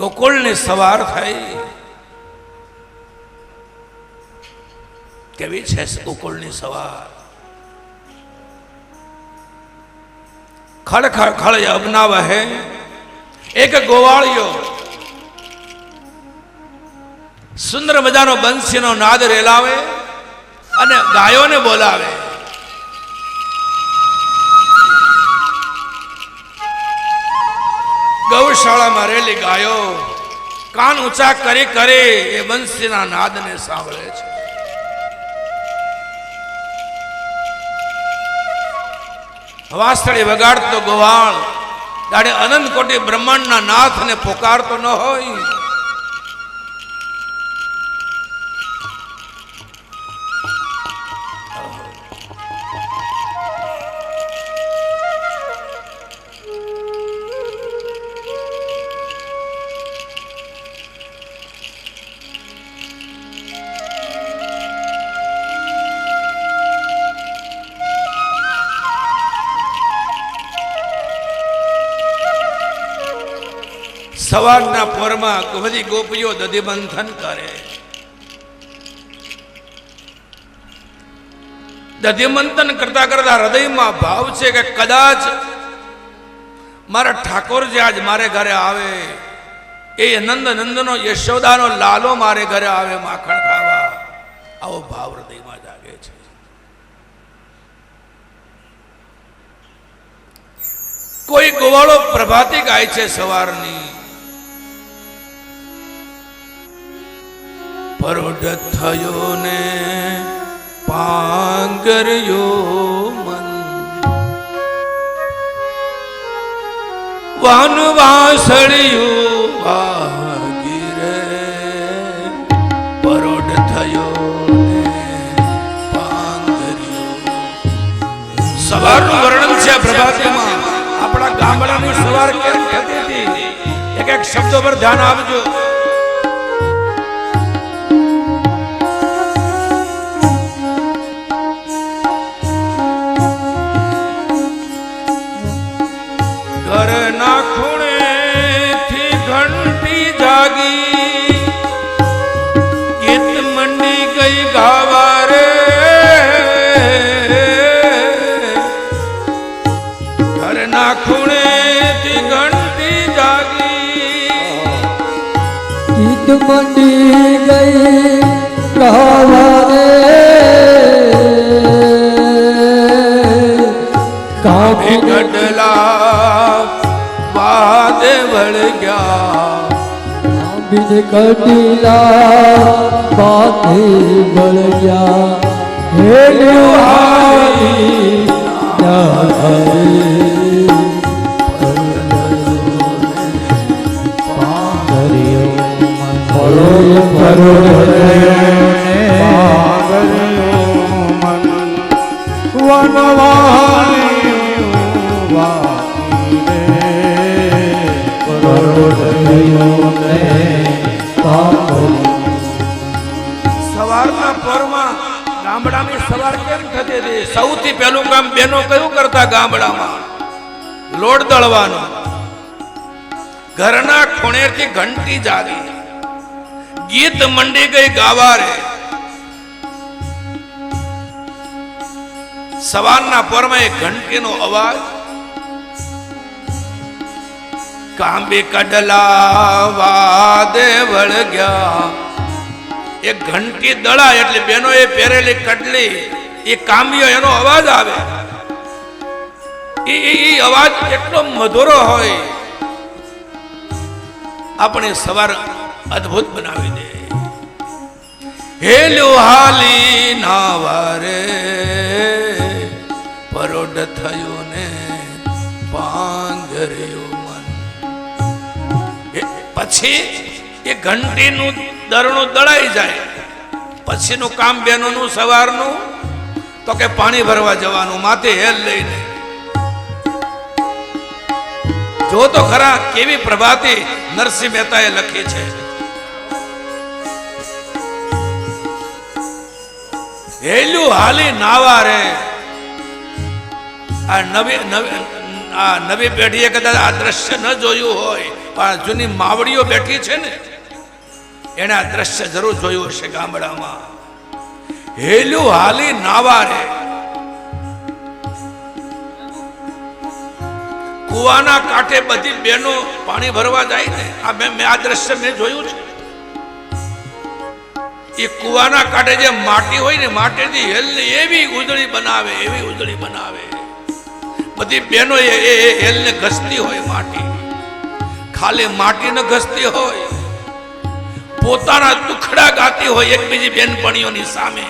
ગોકુળની સવાર થઈ. કેવી છે ગોકુળની સવાર? ખળ ખળ ખળ યજ્ઞા વહે એક ગોવાળિયો સુંદર મજાનો બંસીનો નાદ રેલાવે અને ગાયોને બોલાવે. ગૌશાળામાં રહેલી ગાયો કાન ઊંચા કરી કરી એ બંસીના નાદને સાંભળે છે. હવાસ્થળી વગાડતો ગોવાળ દાડે અનંત કોટી બ્રહ્માંડના નાથને પોકારતો ન હોય. સવારના પોરમાં બધી ગોપીઓ દધિમંથન કરે. દધિમંથન કરતા કરતા હૃદયમાં ભાવ છે કે કદાચ મારા ઠાકોરજી આજ મારે ઘરે આવે, એ નંદ નંદનો યશોદાનો લાલો મારે ઘરે આવે માખણ ખાવા. આવો ભાવ હૃદયમાં જાગે છે. કોઈ ગોવાળો પ્રભાતી ગાય છે સવારની. પરોઢ થયો ને પાંગર્યો મન. વાન વાસળિયું વાગી પરોઢ થયો સવારનું વર્ણન છે પ્રભાતમાં. આપણા ગામડાની સવાર કેમ થતી હતી? એક એક શબ્દો પર ધ્યાન આપજો. ગઢલા મહાદેવ વળ ગયા બિન કટીલા બાતે બળ ગયા હે લુહારી ના હરી પરોય સૌથી પહેલું કામ બેનો કયું કરતા ગામડામાં? લોટ દળવાનો. ઘરના ખૂણેથી ઘંટી જાગી. ગીત મંડી ગઈ ગાવા રે સવારના પરમાં એ ઘંટીનો અવાજ કાંબી કડલા વાદે વળગ્યા એ ઘંટી દળા એટલે બેનો એ પહેરેલી કડલી, એ કામ્યો એનો અવાજ આવે. એ અવાજ એટલો મધુરો હોય, આપણે સવાર અદ્ભુત બનાવી દે. હે લોહાલી નાવારે પરોઢ થયું પછી એ ઘંટીનું દરણું દળાઈ જાય. પછીનું કામ બહેનોનું સવારનું, તો કે પાણી ભરવા જવાનું, માથે હેલ લઈને. જો તો ખરા કેવી પ્રભાતી નરસિંહ મહેતાએ લખી છે. હેલ્યું હાલી નાવા રે. આ નવી નવી આ નવી પેઢીએ કદાચ આ દ્રશ્ય ન જોયું હોય પણ જૂની માવડીઓ બેઠી છે ને, એને આ દ્રશ્ય જરૂર જોયું હશે ગામડામાં. હેલું હાલી નાવા રે. કુવાના કાંઠે બધી બહેનો પાણી ભરવા જાય ને, આ મેં આ દ્રશ્ય મેં જોયું છે. એ કુવાના કાંઠે જે માટી હોય ને માટીની હેલને એવી ઉજળી બનાવે, એવી ઉજળી બનાવે. બધી બહેનો એ હેલને ઘસતી હોય માટી. ખાલી માટી ન ઘસતી હોય, પોતાના દુખડા ગાતી હોય એકબીજી બેનપણીઓની સામે.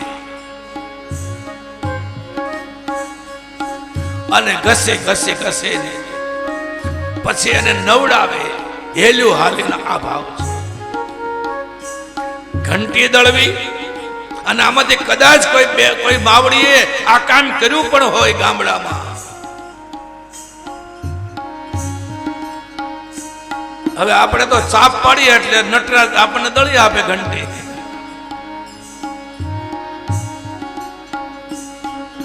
અને ઘસે ઘસે ઘસે પછી એને નવડાવે, હેલ્યું હાલીને આ ભાવ ઘંટી દળવી અને આમાંથી કદાચ કોઈ કોઈ માવડીએ આ કામ કર્યું પણ હોય ગામડામાં. હવે આપણે તો ચાપ પાડીએ એટલે નટરાજ આપણને દળી આપે ઘંટી.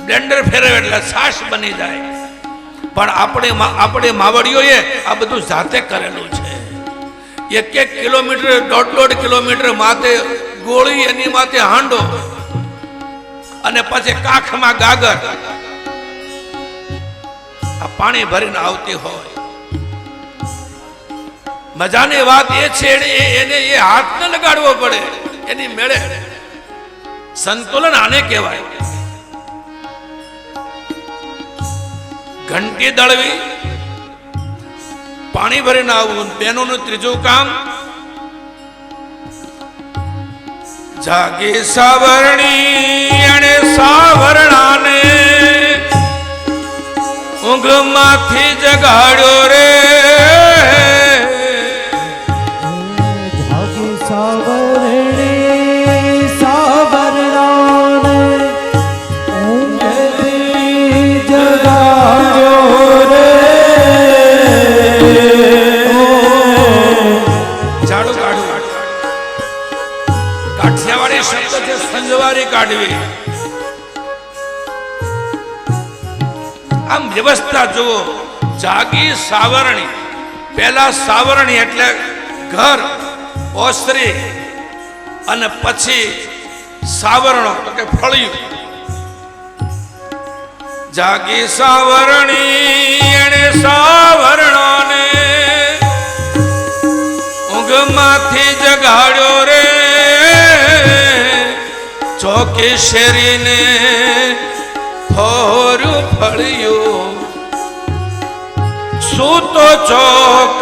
બ્લેન્ડર ફેરવે એટલે સાસ બની જાય. પણ આપણે આપણે માવડીઓએ આ બધું જાતે કરેલું છે. એક એક કિલોમીટર, દોઢ દોઢ કિલોમીટર માથે ગોળી, એની માથે હાંડો અને પછી કાખમાં ગાગર. આ પાણી ભરીને આવતી હોય. મજાની વાત એ છે એને એ હાથ ન લગાડવો પડે. એની મેળે સંતુલન આને કહેવાય. ઘંટી દળવી, પાણી ભરીને આવવું બેનોનું ત્રીજું કામ, જાગી સાવરણી અને સાવરણાને ઊંઘમાંથી જગાડ્યો રે. સંજવારી કાઢવી. આમ વ્યવસ્થા જુઓ જાગી સાવરણી. પહેલા સાવરણી એટલે ઘર ઓસરી અને પછી સાવરણો, તો કે ફળિયું. જાગી સાવરણી, એણે સાવરણોને ઊંઘમાંથી જગાડ્યો રે. ચોકી શેરીને ફળિયું ફળ્યું. સૂતો ચોક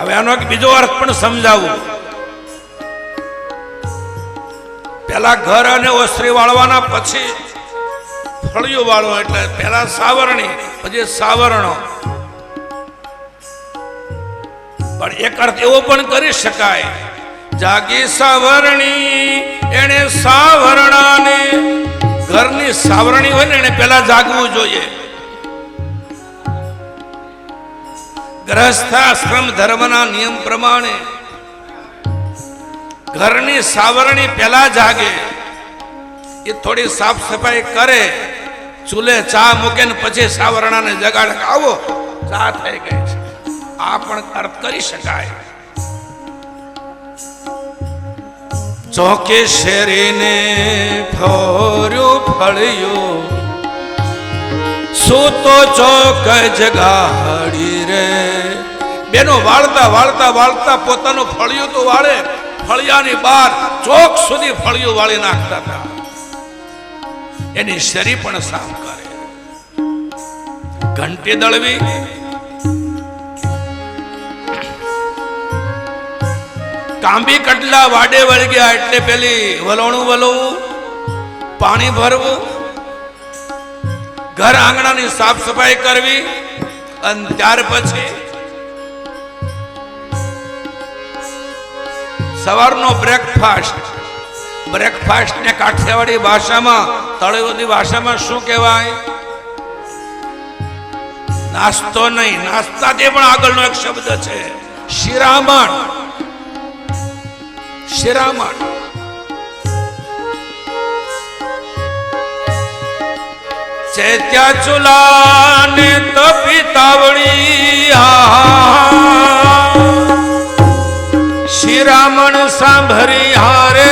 હવે આનો એક બીજો અર્થ પણ સમજાવું. પેલા ઘર અને ઓસરી વાળવાના પછી ફળિયું વાળો એટલે પેલા સાવરણી, પછી સાવરણો. પણ એક અર્થ એવો પણ કરી શકાય. જાગી સાવરણી એને સાવરણાને, ઘરની સાવરણી હોય ને એને પેલા જાગવું જોઈએ. ગ્રહસ્થાશ્રમ ધર્મના નિયમ પ્રમાણે ઘરની સાવરણી પહેલા જાગે, એ થોડી સાફ સફાઈ કરે, ચૂલે ચા મૂકે ને પછી સાવરણાને જગાડે આવો, ચા થઈ ગઈ છે. આ પણ અર્થ કરી શકાય. ચોકે શેરીને ફોર્યું ફળ્યું સૂતો ચોક જગાડી રે. બેનો વાળતા વાળતા વાળતા પોતાનું ફળિયું તો વાળે. ફળિયાની બહાર ચોક સુધી ફળિયું વાળી નાખતા હતા. એની શરી પણ સાફ કરે. ઘંટી દળવી. કાંબી કટલા વાડે વળગ્યા એટલે પેલી વલોણું વલોવું, પાણી ભરવું ઘર આંગણાની સાફ સફાઈ કરવી અને ત્યાર પછી સવારનો બ્રેકફાસ્ટ બ્રેકફાસ્ટ ને કાઠિયાવાડી ભાષામાં તળેવની ભાષામાં શું કહેવાય? નાસ્તો નહીં નાસ્તા તે પણ આગળનો એક શબ્દ છે. શિરામણ. શિરામણ. ચેત્યા ચૂલા ને તપી તાવડી શિરામણ સાંભળી હારે.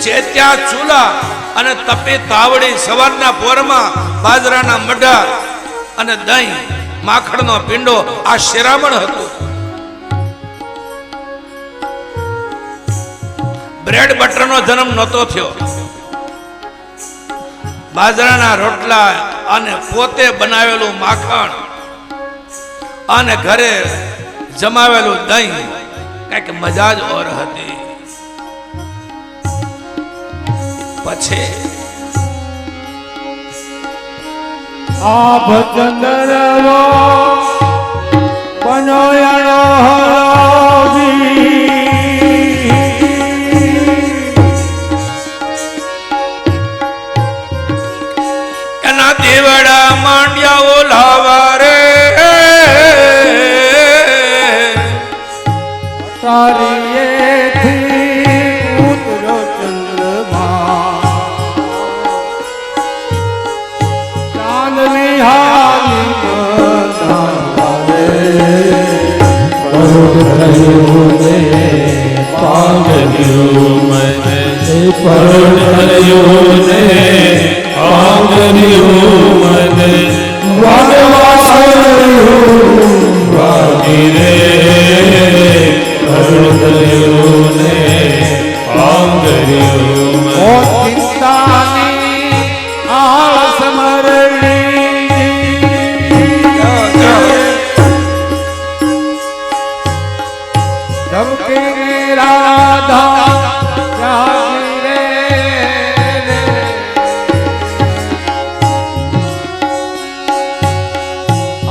ચેત્યા ચૂલા અને તપી તાવડી સવારના પોરમાં બાજરાના મઢા અને દહીં માખણનો પિંડો આ શિરામણ હતું. બ્રેડ બટરનો જન્મ નહોતો થયો. બાજરાના રોટલા અને પોતે બનાવેલું માખણ અને ઘરે જમાવેલું દહીં, કંઈક મજા જ ઓર હતી. પછી આભ ચંદ્રવો બનોયણો એના દેવડા માંડ્યા ઓલાવા રે. તારીએથી ઓ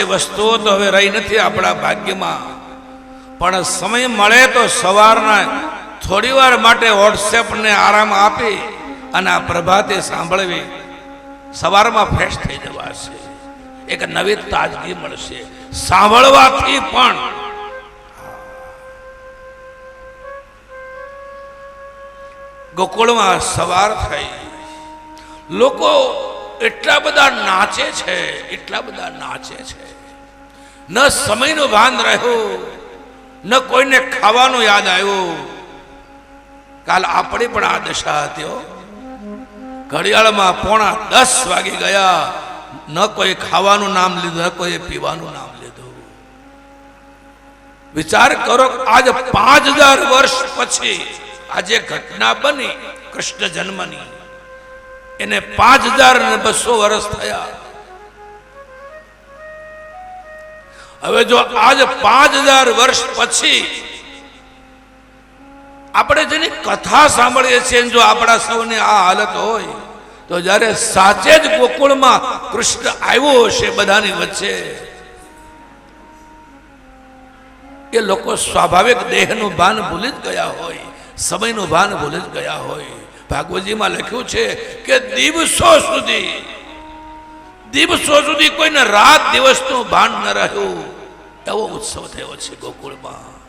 સાચી વસ્તુઓ તો હવે રહી નથી આપણા ભાગ્યમાં. પણ સમય મળે તો સવારના થોડી વાર માટે વોટ્સએપને આરામ આપી અને આ પ્રભાતે સાંભળવી. સવારમાં ફ્રેશ થઈ જવાશે એક નવી તાજગી મળશે. સાંભળવાથી પણ. ગોકુળમાં સવાર થઈ. લોકો એટલા બધા નાચે છે, એટલા બધા નાચે છે. ન સમયનું ભાન રહ્યો, ન કોઈને ખાવાનું યાદ આવ્યું. કાલ આપણી પણ આ દશા હતી. ઘડિયાળમાં પોણા દસ વાગી ગયા, ન કોઈ ખાવાનું નામ લીધું, ન કોઈ પીવાનું નામ લીધું. વિચાર કરો આજ પાંચ હજાર વર્ષ પછી આજે ઘટના બની, કૃષ્ણ જન્મની. એને પાંચ હજાર ને બસો વર્ષ થયા. હવે જો આજ પાંચ હજાર વર્ષ પછી આપણે જેની કથા સાંભળીએ છીએ જો આપણા સૌની આ હાલત હોય, તો જ્યારે સાચે જ ગોકુળમાં કૃષ્ણ આવ્યો હશે બધાની વચ્ચે, એ લોકો સ્વાભાવિક દેહનું ભાન ભૂલી જ ગયા હોય, સમયનું ભાન ભૂલી જ ગયા હોય. ભાગવતજીમાં લખ્યું છે કે દિવસો સુધી દિવસો સુધી કોઈને રાત દિવસનું ભાન ન રહ્યું, એવો ઉત્સવ થયો છે ગોકુળમાં.